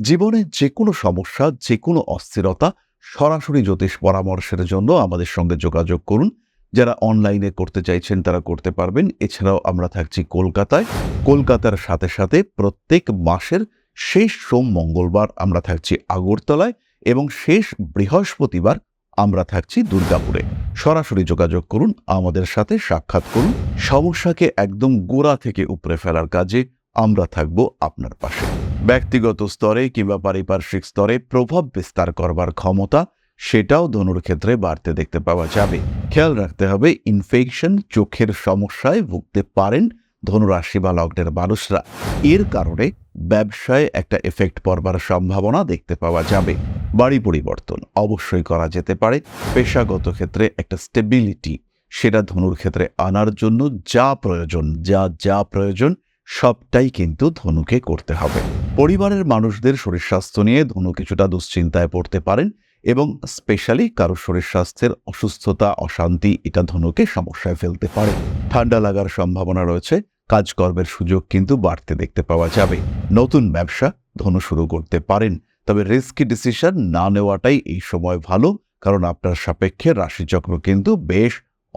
জীবনে যে কোনো সমস্যা যে কোনো অস্থিরতা সরাসরি জ্যোতিষ পরামর্শের জন্য আমাদের সঙ্গে যোগাযোগ করুন। যারা অনলাইনে করতে চাইছেন তারা করতে পারবেন। এছাড়াও আমরা থাকছি কলকাতায়। কলকাতার সাথে সাথে প্রত্যেক মাসের শেষ সোম মঙ্গলবার আমরা থাকছি আগরতলায় এবং শেষ বৃহস্পতিবার আমরা থাকছি দুর্গাপুরে। সরাসরি যোগাযোগ করুন, আমাদের সাথে সাক্ষাৎ করুন। সমস্যাকে একদম গোড়া থেকে উপরে ফেলার কাজে আমরা থাকব আপনার পাশে। ব্যক্তিগত স্তরে কিংবা পারিপার্শ্বিক স্তরে প্রভাব বিস্তার করবার ক্ষমতা, সেটাও ধনুর ক্ষেত্রে বাড়তে দেখতে পাওয়া যাবে। খেয়াল রাখতে হবে ইনফেকশন চোখের সমস্যায় ভুগতে পারেন ধনুরাশি বা লগ্নের মানুষরা। এর কারণে ব্যবসায় একটা এফেক্ট পড়বার সম্ভাবনা দেখতে পাওয়া যাবে। বাড়ি পরিবর্তন অবশ্যই করা যেতে পারে। পেশাগত ক্ষেত্রে একটা স্টেবিলিটি সেটা ধনুর ক্ষেত্রে আনার জন্য যা প্রয়োজন, যা যা প্রয়োজন সবটাই কিন্তু ধনুকে করতে হবে। পরিবারের মানুষদের শরীর স্বাস্থ্য নিয়ে ধনু কিছুটা দুশ্চিন্তায় পড়তে পারেন এবং স্পেশালি কারও শরীর স্বাস্থ্যের অসুস্থতা, অশান্তি, এটা ধনুকে সমস্যায় ফেলতে পারে। ঠান্ডা লাগার সম্ভাবনা রয়েছে, কাজকর্মের সুযোগ কিন্তু বাড়তে দেখতে পাওয়া যাবে। নতুন ব্যবসা ধনু শুরু করতে পারেন, তবে রিস্কি ডিসিশন না নেওয়াটাই এই সময় ভালো, কারণ আপনার সাপেক্ষে রাশিচক্র কিন্তু বেশ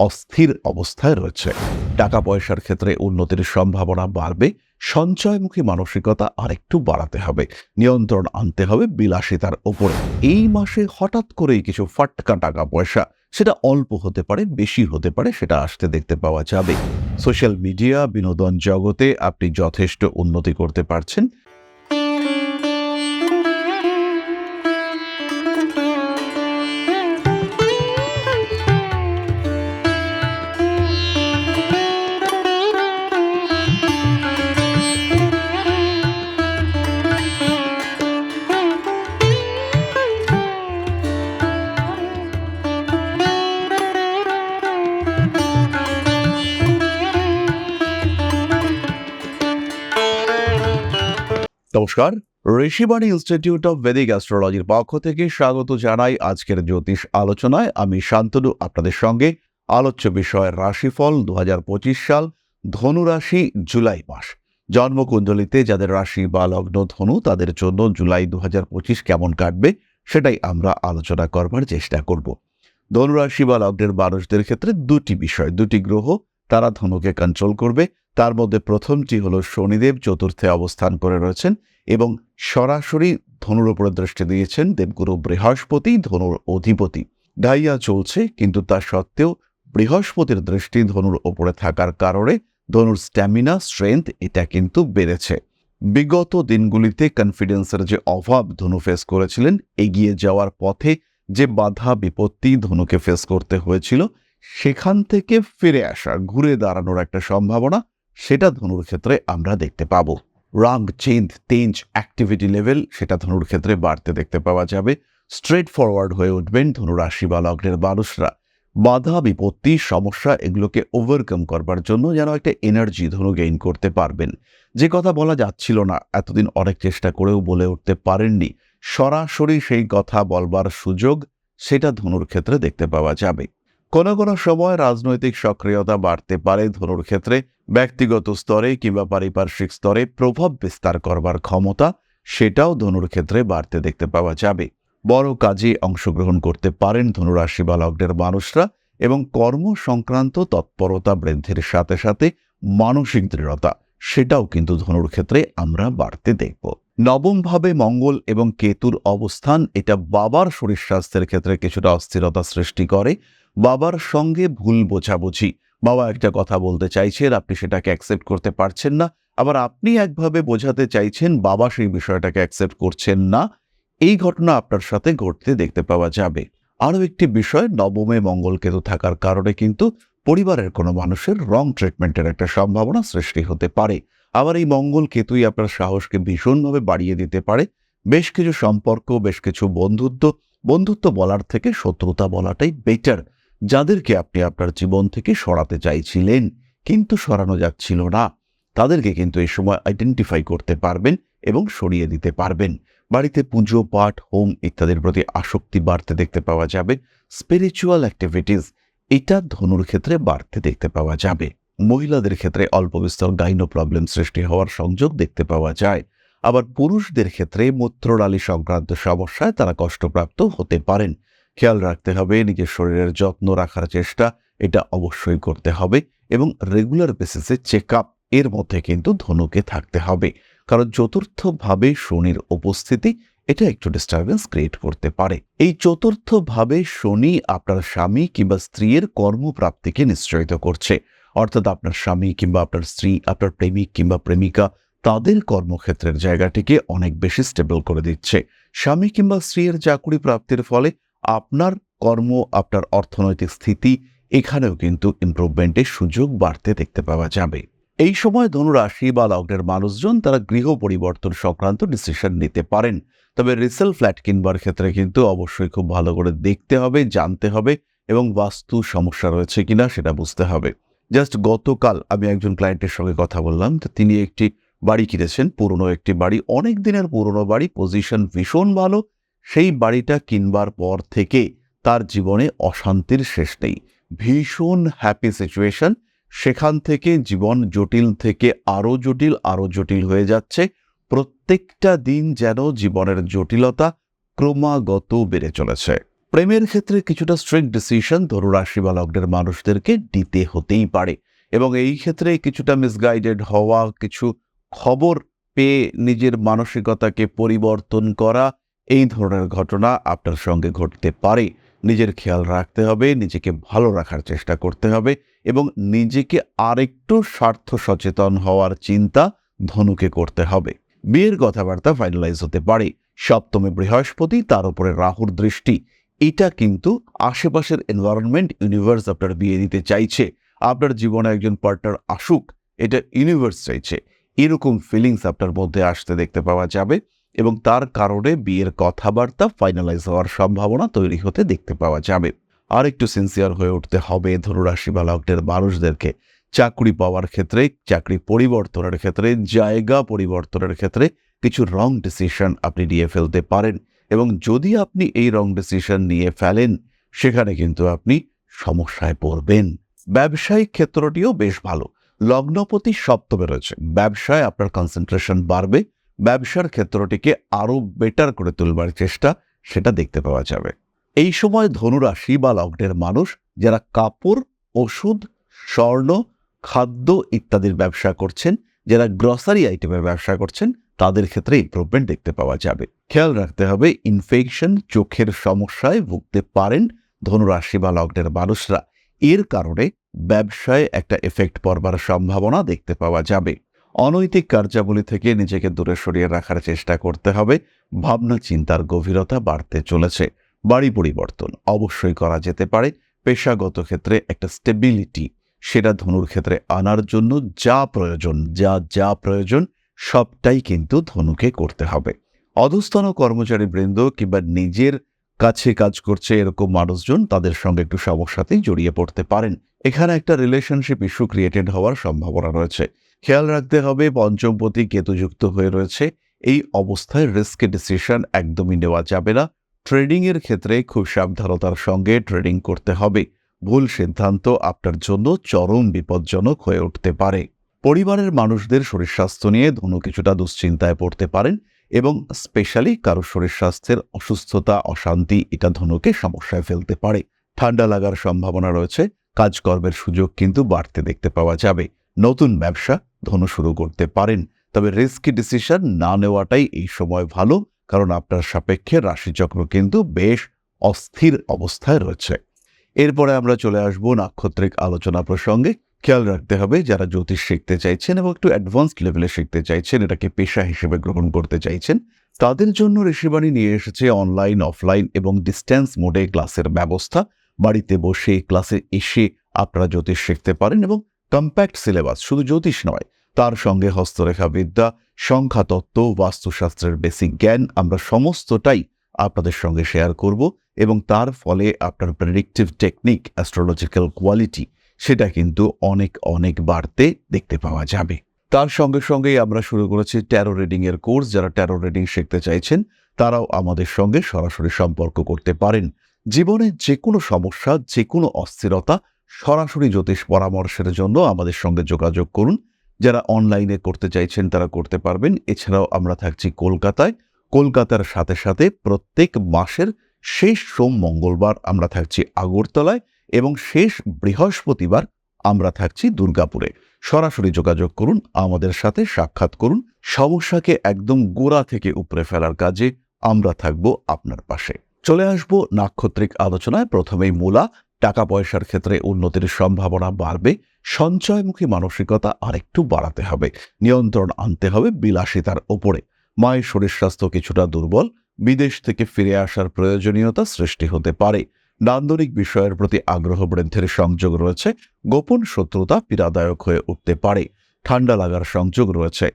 অস্থির অবস্থায় রয়েছে। টাকা পয়সার ক্ষেত্রে উন্নতির সম্ভাবনা বাড়বে, সঞ্চয়মুখী মানসিকতা আরেকটু বাড়াতে হবে, নিয়ন্ত্রণ আনতে হবে বিলাসিতার ওপরে। এই মাসে হঠাৎ করেই কিছু ফাটকা টাকা পয়সা সেটা অল্প হতে পারে, বেশি হতে পারে, সেটা আসতে দেখতে পাওয়া যাবে। সোশ্যাল মিডিয়া, বিনোদন জগতে আপনি যথেষ্ট উন্নতি করতে পারছেন। নমস্কার। ঋষিবাণী ইনস্টিটিউট অফ বেদিক অ্যাস্ট্রোলজির পক্ষ থেকে স্বাগত জানাই আজকের জ্যোতিষ আলোচনায়। আমি শান্তনু, আপনাদের সঙ্গে আলোচ্য বিষয় রাশিফল দু হাজার পঁচিশ সাল, ধনুরাশি জুলাই মাস। জন্মকুণ্ডলিতে যাদের রাশি বা লগ্ন ধনু, তাদের জন্য জুলাই দু হাজার পঁচিশ কেমন কাটবে, সেটাই আমরা আলোচনা করবার চেষ্টা করব। ধনুরাশি বা লগ্নের মানুষদের ক্ষেত্রে দুটি বিষয়, দুটি গ্রহ, তারা ধনুকে কন্ট্রোল করবে। তার মধ্যে প্রথমটি হলো শনিদেব, চতুর্থে অবস্থান করে রয়েছেন। এবং সরাসরি ধনুর উপরে দৃষ্টি দিয়েছেন দেবগুরু বৃহস্পতি, ধনুর অধিপতি। ডাইয়া চলছে, কিন্তু তা সত্ত্বেও বৃহস্পতির দৃষ্টি ধনুর ওপরে থাকার কারণে ধনুর স্ট্যামিনা স্ট্রেংথ এটা কিন্তু বেড়েছে। বিগত দিনগুলিতে কনফিডেন্সের যে অভাব ধনু ফেস করেছিলেন, এগিয়ে যাওয়ার পথে যে বাধা, বিপত্তি ধনুকে ফেস করতে হয়েছিল, সেখান থেকে ফিরে আসা, ঘুরে দাঁড়ানোর একটা সম্ভাবনা, সেটা ধনুর ক্ষেত্রে আমরা দেখতে পাব। রাং চেঞ্জ, তেঞ্জ অ্যাক্টিভিটি লেভেল সেটা ধনুর ক্ষেত্রে বাড়তে দেখতে পাওয়া যাবে। স্ট্রেট ফরওয়ার্ড হয়ে উঠবেন ধনু রাশি বা লগ্নের মানুষরা। বাধা, বিপত্তি, সমস্যা এগুলোকে ওভারকাম করবার জন্য যেন একটা এনার্জি ধনু গেইন করতে পারবেন। যে কথা বলা যাচ্ছিল না, এতদিন অনেক চেষ্টা করেও বলে উঠতে পারেননি। সরাসরি সেই কথা বলবার সুযোগ, সেটা ধনুর ক্ষেত্রে দেখতে পাওয়া যাবে। কোনো কোনো সময় রাজনৈতিক সক্রিয়তা বাড়তে পারে ধনুর ক্ষেত্রে, ব্যক্তিগত স্তরে কিংবা পারিপার্শ্বিক স্তরে প্রভাব বিস্তার করবার ক্ষমতা, সেটাও ধনুর ক্ষেত্রে বাড়তে দেখতে পাওয়া যাবে। বড় কাজে অংশগ্রহণ করতে পারেন ধনুরাশি বা লগ্নের মানুষরা এবং কর্ম সংক্রান্ত তৎপরতা বৃদ্ধির সাথে সাথে মানসিক দৃঢ়তা, সেটাও কিন্তু ধনুর ক্ষেত্রে আমরা বাড়তে দেখব। নবমভাবে মঙ্গল এবং কেতুর অবস্থান, এটা বাবার শরীর স্বাস্থ্যের ক্ষেত্রে কিছুটা অস্থিরতা সৃষ্টি করে বাবার সঙ্গে ভুল বোঝাবুঝি। বাবা একটা কথা বলতে চাইছেন, আপনি সেটাকে অ্যাকসেপ্ট করতে পারছেন না। আবার আপনি একভাবে বোঝাতে চাইছেন, বাবা সেই বিষয়টাকে অ্যাকসেপ্ট করছেন না। এই ঘটনা আপনার সাথে ঘটতে দেখতে পাওয়া যাবে। আরও একটি বিষয়, নবমে মঙ্গল কেতু থাকার কারণে কিন্তু পরিবারের কোনো মানুষের রং ট্রিটমেন্টের একটা সম্ভাবনা সৃষ্টি হতে পারে। আবার এই মঙ্গল কেতুই আপনার সাহসকে ভীষণভাবে বাড়িয়ে দিতে পারে। বেশ কিছু সম্পর্ক, বেশ কিছু বন্ধুত্ব বন্ধুত্ব বলার থেকে শত্রুতা বলাটাই বেটার যাদেরকে আপনি আপনার জীবন থেকে সরাতে চাইছিলেন, কিন্তু সরানো যাচ্ছিল না, তাদেরকে কিন্তু এই সময় আইডেন্টিফাই করতে পারবেন এবং সরিয়ে দিতে পারবেন। বাড়িতে পুজো, পাঠ, হোম ইত্যাদির প্রতি আসক্তি বাড়তে দেখতে পাওয়া যাবে। স্পিরিচুয়াল অ্যাক্টিভিটিস এটা ধনুর ক্ষেত্রে বাড়তে দেখতে পাওয়া যাবে। মহিলাদের ক্ষেত্রে অল্প বিস্তর গাইনো প্রবলেম সৃষ্টি হওয়ার সংযোগ দেখতে পাওয়া যায়। আবার পুরুষদের ক্ষেত্রে মূত্রনালী সংক্রান্ত সমস্যায় তারা কষ্টপ্রাপ্ত হতে পারেন। খেয়াল রাখতে হবে, নিজের শরীরের যত্ন রাখার চেষ্টা, এটা অবশ্যই করতে হবে এবং রেগুলার বেসিসে চেক আপ এর মধ্যে কিন্তু ধনুকে থাকতে হবে। কারণ চতুর্থভাবে শনির উপস্থিতি, এটা একটু ডিস্টারবেন্স ক্রিয়েট করতে পারে। এই চতুর্থভাবে শনি আপনার স্বামী কিংবা স্ত্রীর কর্মপ্রাপ্তিকে নিশ্চয়িত করছে। অর্থাৎ আপনার স্বামী কিংবা আপনার স্ত্রী, আপনার প্রেমিক কিংবা প্রেমিকা, তাদের কর্মক্ষেত্রের জায়গাটিকে অনেক বেশি স্টেবল করে দিচ্ছে। স্বামী কিংবা স্ত্রীর চাকুরি প্রাপ্তির ফলে আপনার কর্ম, আপনার অর্থনৈতিক স্থিতি, এখানেও কিন্তু ইমপ্রুভমেন্টের সুযোগ বাড়তে দেখতে পাওয়া যাবে। এই সময় ধনুরাশি বা লগ্নের মানুষজন তারা গৃহ পরিবর্তন সংক্রান্ত ডিসিশন নিতে পারেন। তবে রিসেল ফ্ল্যাট কিনবার ক্ষেত্রে কিন্তু অবশ্যই খুব ভালো করে দেখতে হবে, জানতে হবে এবং বাস্তু সমস্যা রয়েছে কিনা সেটা বুঝতে হবে। জাস্ট গতকাল আমি একজন ক্লায়েন্টের সঙ্গে কথা বললাম, তো তিনি একটি বাড়ি কিনেছেন, পুরনো একটি বাড়ি। অনেক দিনের পুরনো বাড়ি পজিশন ভীষণ ভালো সেই বাড়িটা কিনবার পর থেকে তার জীবনে অশান্তির শেষ নেই। ভীষণ হ্যাপি সিচুয়েশন সেখান থেকে জীবন জটিল থেকে আরও জটিল আরও জটিল হয়ে যাচ্ছে। প্রত্যেকটা দিন যেন জীবনের জটিলতা ক্রমাগত বেড়ে চলেছে। প্রেমের ক্ষেত্রে কিছুটা স্ট্রিক্ট ডিসিশন ধনুরাশি বা লগ্নের মানুষদেরকে দিতে হতেই পারে এবং এই ক্ষেত্রে কিছুটা মিসগাইডেড হওয়া, কিছু খবর পেয়ে নিজের মানসিকতাকে পরিবর্তন করা এই ধরনের ঘটনা আপনার সঙ্গে ঘটতে পারে। নিজের খেয়াল রাখতে হবে, নিজেকে ভালো রাখার চেষ্টা করতে হবে এবং নিজেকে আরেকটু স্বার্থ সচেতন হওয়ার চিন্তা ধনুকে করতে হবে। বিয়ের কথাবার্তা ফাইনালাইজ হতে পারে। সপ্তমে বৃহস্পতি, তার উপরে রাহুর দৃষ্টি। এটা কিন্তু আশেপাশের এনভায়রনমেন্ট ইউনিভার্স আপনার বিয়ে দিতে চাইছে। আপনার জীবনে একজন পার্টনার আসুক, এটা ইউনিভার্স চাইছে। এরকম ফিলিংস আপনার মধ্যে আসতে দেখতে পাওয়া যাবে। এবং তার কারণে বিয়ের কথাবার্তা ফাইনালাইজ হওয়ার সম্ভাবনা তৈরি হতে দেখতে পাওয়া যাবে। আর একটু সিনসিয়ার হয়ে উঠতে হবে ধনুরাশি বা লগ্নের মানুষদেরকে। চাকরি পাওয়ার ক্ষেত্রে, চাকরি পরিবর্তনের ক্ষেত্রে, জায়গা পরিবর্তনের ক্ষেত্রে কিছু রং ডিসিশন আপনি নিয়ে ফেলতে পারেন। এবং যদি আপনি এই রং ডিসিশন নিয়ে ফেলেন, সেখানে কিন্তু আপনি সমস্যায় পড়বেন। ব্যবসায়িক ক্ষেত্রটিও বেশ ভালো। লগ্নপতি সপ্তমে রয়েছে। ব্যবসায় আপনার কনসেন্ট্রেশন বাড়বে। ব্যবসার ক্ষেত্রটিকে আরও বেটার করে তুলবার চেষ্টা সেটা দেখতে পাওয়া যাবে। এই সময় ধনুরাশি বা লগ্নের মানুষ যারা কাপড়, ওষুধ, স্বর্ণ, খাদ্য ইত্যাদির ব্যবসা করছেন, যারা গ্রসারি আইটেমের ব্যবসা করছেন, তাদের ক্ষেত্রে ইম্প্রুভমেন্ট দেখতে পাওয়া যাবে। খেয়াল রাখতে হবে ইনফেকশন চোখের সমস্যায় ভুগতে পারেন ধনুরাশি বা লগ্নের মানুষরা। এর কারণে ব্যবসায় একটা এফেক্ট পড়বার সম্ভাবনা দেখতে পাওয়া যাবে। অনৈতিক কার্যাবলী থেকে নিজেকে দূরে সরিয়ে রাখার চেষ্টা করতে হবে। ভাবনা চিন্তার গভীরতা বাড়তে চলেছে। বাড়ি পরিবর্তন অবশ্যই করা যেতে পারে। পেশাগত ক্ষেত্রে একটা স্টেবিলিটি সেটা ধনুর ক্ষেত্রে আনার জন্য যা প্রয়োজন, যা যা প্রয়োজন, সবটাই কিন্তু ধনুকে করতে হবে। অধস্তন কর্মচারী বৃন্দ কিংবা নিজের কাছে কাজ করছে এরকম মানুষজন তাদের সঙ্গে একটু সমস্যাতেই জড়িয়ে পড়তে পারেন। এখানে একটা রিলেশনশিপ ইস্যু ক্রিয়েটেড হওয়ার সম্ভাবনা রয়েছে। খেয়াল রাখতে হবে পঞ্চমপতি কেতুযুক্ত হয়ে রয়েছে। এই অবস্থায় রিস্ক ডিসিশন একদমই নেওয়া যাবে না। ট্রেডিংয়ের ক্ষেত্রে খুব সাবধানতার সঙ্গে ট্রেডিং করতে হবে। ভুল সিদ্ধান্ত আপনার জন্য চরম বিপজ্জনক হয়ে উঠতে পারে। পরিবারের মানুষদের শরীর স্বাস্থ্য নিয়ে ধনু কিছুটা দুশ্চিন্তায় পড়তে পারেন এবং স্পেশালি কারও শরীর স্বাস্থ্যের অসুস্থতা, অশান্তি এটা ধনুকে সমস্যায় ফেলতে পারে। ঠান্ডা লাগার সম্ভাবনা রয়েছে। কাজকর্মের সুযোগ কিন্তু বাড়তে দেখতে পাওয়া যাবে। নতুন ব্যবসা ধনু শুরু করতে পারেন। তবে রিস্কি ডিসিশন না নেওয়াটাই এই সময় ভালো, কারণ আপনার সাপেক্ষে রাশিচক্র কিন্তু বেশ অস্থির অবস্থায় রয়েছে। এরপরে আমরা চলে আসব নাক্ষত্রিক আলোচনা প্রসঙ্গে। খেয়াল রাখতে হবে যারা জ্যোতিষ শিখতে চাইছেন এবং একটু অ্যাডভান্সড লেভেলে শিখতে চাইছেন, এটাকে পেশা হিসেবে গ্রহণ করতে চাইছেন, তাদের জন্য ঋষিবাণী নিয়ে এসেছে অনলাইন অফলাইন এবং ডিস্ট্যান্স মোডে ক্লাসের ব্যবস্থা। বাড়িতে বসে ক্লাসে এসে আপনারা জ্যোতিষ শিখতে পারেন এবং কম্প্যাক্ট সিলেবাস শুধু জ্যোতিষ নয়, তার সঙ্গে হস্তরেখা বিদ্যা সংখ্যাতত্ত্ব, বাস্তুশাস্ত্রের বেসিক জ্ঞান আমরা সমস্তটাই আপনাদের সঙ্গে শেয়ার করব এবং তার ফলে আপনার প্রেডিক্টিভ টেকনিক অ্যাস্ট্রোলজিক্যাল কোয়ালিটি সেটা কিন্তু অনেক অনেক বাড়তে দেখতে পাওয়া যাবে। তার সঙ্গে সঙ্গেই আমরা শুরু করেছি ট্যারো রিডিং এর কোর্স যারা ট্যারো রিডিং শিখতে চাইছেন, তারাও আমাদের সঙ্গে সরাসরি সম্পর্ক করতে পারেন। জীবনে যে কোনো সমস্যা যে কোনো অস্থিরতা সরাসরি জ্যোতিষ পরামর্শের জন্য আমাদের সঙ্গে যোগাযোগ করুন। যারা অনলাইনে করতে চাইছেন তারা করতে পারবেন। এছাড়াও আমরা থাকছি কলকাতায়। কলকাতার সাথে সাথে প্রত্যেক মাসের শেষ সোম মঙ্গলবার আমরা থাকছি আগরতলায় এবং শেষ বৃহস্পতিবার আমরা থাকছি দুর্গাপুরে। সরাসরি যোগাযোগ করুন, আমাদের সাথে সাক্ষাৎ করুন। সমস্যাকে একদম গোড়া থেকে উপরে ফেলার কাজে আমরা থাকব আপনার পাশে। চলে আসব নাক্ষত্রিক আলোচনায়। প্রথমেই মূলা টাকা পয়সার ক্ষেত্রে উন্নতির সম্ভাবনা বাড়বে, সঞ্চয়মুখী মানসিকতা আরেকটু বাড়াতে হবে, নিয়ন্ত্রণ আনতে হবে বিলাসিতার ওপরে। মায়ের শরীর স্বাস্থ্য কিছুটা দুর্বল, বিদেশ থেকে ফিরে আসার প্রয়োজনীয়তা সৃষ্টি হতে পারে। নান্দনিক বিষয়ের প্রতি আগ্রহ বৃদ্ধির সংযোগ রয়েছে, গোপন শত্রুতা পীড়াদায়ক হয়ে উঠতে পারে, ঠান্ডা লাগার সংযোগ রয়েছে।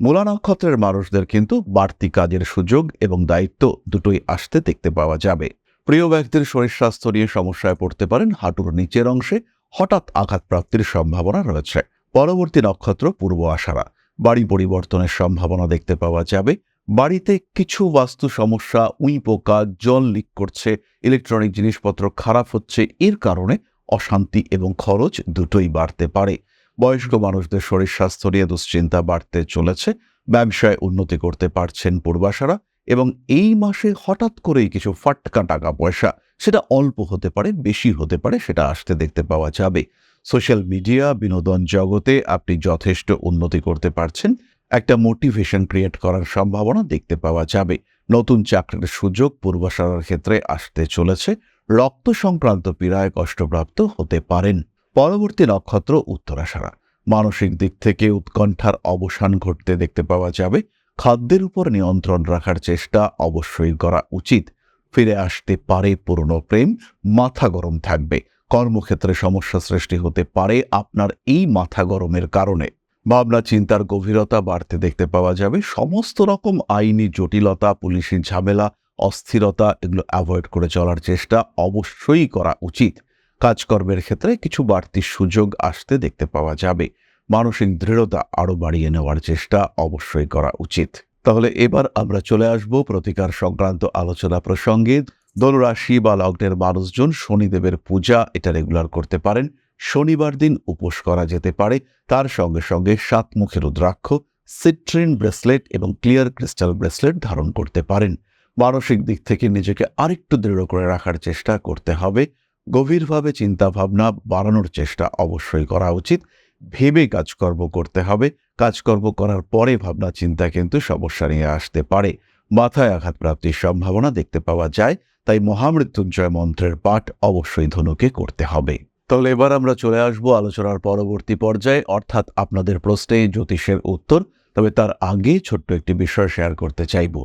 মূলা নক্ষত্রের মানুষদের কিন্তু বাড়তি কাজের সুযোগ এবং দায়িত্ব দুটোই আসতে দেখতে পাওয়া যাবে। প্রিয় ব্যক্তির শরীর স্বাস্থ্য নিয়ে সমস্যায় পড়তে পারেন, হাঁটুর নিচের অংশে হঠাৎ আঘাত প্রাপ্তির সম্ভাবনা রয়েছে। পরবর্তী নক্ষত্র পূর্ব আষাঢ়া। বাড়ি পরিবর্তনের সম্ভাবনা দেখতে পাওয়া যাবে। বাড়িতে কিছু বাস্তু সমস্যা, উই পোকা, জল লিক করছে, ইলেকট্রনিক জিনিসপত্র খারাপ হচ্ছে, এর কারণে অশান্তি এবং খরচ দুটোই বাড়তে পারে। বয়স্ক মানুষদের শরীর স্বাস্থ্য নিয়ে দুশ্চিন্তা বাড়তে চলেছে। ব্যবসায় উন্নতি করতে পারছেন পূর্বাশারা এবং এই মাসে হঠাৎ করেই কিছু ফাটকা টাকা পয়সা, সেটা অল্প হতে পারে, বেশি হতে পারে, সেটা আসতে দেখতে পাওয়া যাবে। সোশ্যাল মিডিয়া, বিনোদন জগতে আপনি যথেষ্ট উন্নতি করতে পারছেন। একটা মোটিভেশন ক্রিয়েট করার সম্ভাবনা দেখতে পাওয়া যাবে। নতুন চাকরির সুযোগ পূর্বাশারার ক্ষেত্রে আসতে চলেছে। রক্ত সংক্রান্ত পীড়ায় কষ্টপ্রাপ্ত হতে পারেন। পরবর্তী নক্ষত্র উত্তরাশারা। মানসিক দিক থেকে উৎকণ্ঠার অবসান ঘটতে দেখতে পাওয়া যাবে। খাদ্যের উপর নিয়ন্ত্রণ রাখার চেষ্টা অবশ্যই করা উচিত। ফিরে আসতে পারে পুরনো প্রেম, মাথা গরম থাকবে। কর্মক্ষেত্রে সমস্যা সৃষ্টি হতে পারে আপনার এই মাথা গরমের কারণে। ভাবনা, চিন্তার গভীরতা বাড়তে দেখতে পাওয়া যাবে। সমস্ত রকম আইনি জটিলতা, পুলিশি ঝামেলা, অস্থিরতা এগুলো অ্যাভয়েড করে চলার চেষ্টা অবশ্যই করা উচিত। কাজকর্মের ক্ষেত্রে কিছু বাড়তি সুযোগ আসতে দেখতে পাওয়া যাবে। মানসিক দৃঢ়তা আরও বাড়িয়ে নেওয়ার চেষ্টা অবশ্যই করা উচিত। তাহলে এবার আমরা চলে আসব প্রতিকার সংক্রান্ত আলোচনা প্রসঙ্গে। ধনুরাশি বা লগ্নের মানুষজন শনিদেবের পূজা এটা রেগুলার করতে পারেন। শনিবার দিন উপোস করা যেতে পারে। তার সঙ্গে সঙ্গে সাতমুখী রুদ্রাক্ষ, সিট্রিন ব্রেসলেট এবং ক্লিয়ার ক্রিস্টাল ব্রেসলেট ধারণ করতে পারেন। মানসিক দিক থেকে নিজেকে আরেকটু দৃঢ় করে রাখার চেষ্টা করতে হবে। গভীরভাবে চিন্তাভাবনা বাড়ানোর চেষ্টা অবশ্যই করা উচিত। ভেবে কাজকর্ম করতে হবে। কাজকর্ম করার পরে ভাবনা চিন্তা কিন্তু সমস্যা নিয়ে আসতে পারে। মাথায় আঘাত প্রাপ্তির সম্ভাবনা দেখতে পাওয়া যায়, তাই মহামৃত্যুঞ্জয় মন্ত্রের পাঠ অবশ্যই ধনুকে করতে হবে। তাহলে এবার আমরা চলে আসব আলোচনার পরবর্তী পর্যায়ে। অর্থাৎ আপনাদের প্রশ্নে জ্যোতিষের উত্তর, তবে তার আগে ছোট্ট একটি বিষয় শেয়ার করতে চাইব।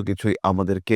কিছুই আমাদেরকে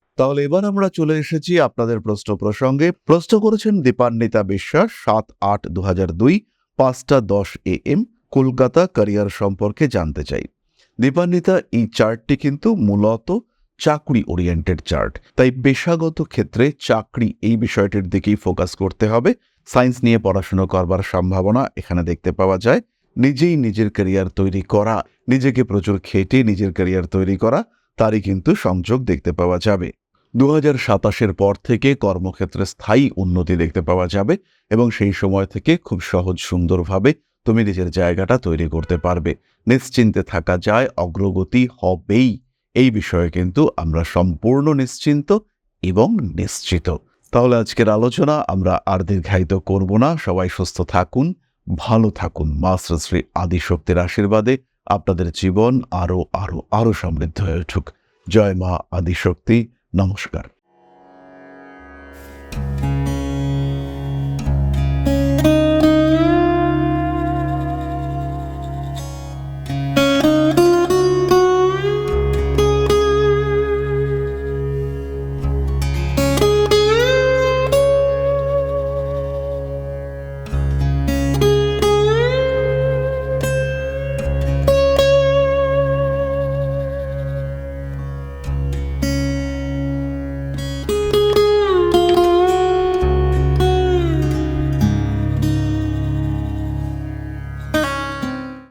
তাহলে এবার আমরা চলে এসেছি আপনাদের প্রশ্ন প্রসঙ্গে। প্রশ্ন করেছেন দীপান্বিতা বিশ্বাস, সাত আট দু দুই, পাঁচটা দশ এ এম, কলকাতা ক্যারিয়ার সম্পর্কে জানতে চাই। দীপান্বিতা, এই চার্টটি কিন্তু মূলত চাকরি ওরিয়েন্টেড চার্ট তাই পেশাগত ক্ষেত্রে চাকরি এই বিষয়টির দিকেই ফোকাস করতে হবে। সায়েন্স নিয়ে পড়াশুনো করবার সম্ভাবনা এখানে দেখতে পাওয়া যায়। নিজেই নিজের ক্যারিয়ার তৈরি করা, নিজেকে প্রচুর খেটে নিজের ক্যারিয়ার তৈরি করা, তারই কিন্তু সংযোগ দেখতে পাওয়া যাবে। দু হাজার সাতাশের পর থেকে কর্মক্ষেত্রে স্থায়ী উন্নতি দেখতে পাওয়া যাবে এবং সেই সময় থেকে খুব সহজ সুন্দরভাবে তুমি নিজের জায়গাটা তৈরি করতে পারবে। নিশ্চিন্তে থাকা যায়, অগ্রগতি হবেই। এই বিষয়ে কিন্তু আমরা সম্পূর্ণ নিশ্চিন্ত এবং নিশ্চিত। তাহলে আজকের আলোচনা আমরা আর দীর্ঘায়িত করব না। সবাই সুস্থ থাকুন, ভালো থাকুন। মা শ্রী আদিশক্তির আশীর্বাদে আপনাদের জীবন আরও আরও আরও সমৃদ্ধ হয়ে উঠুক। জয় মা আদিশক্তি। নমস্কার।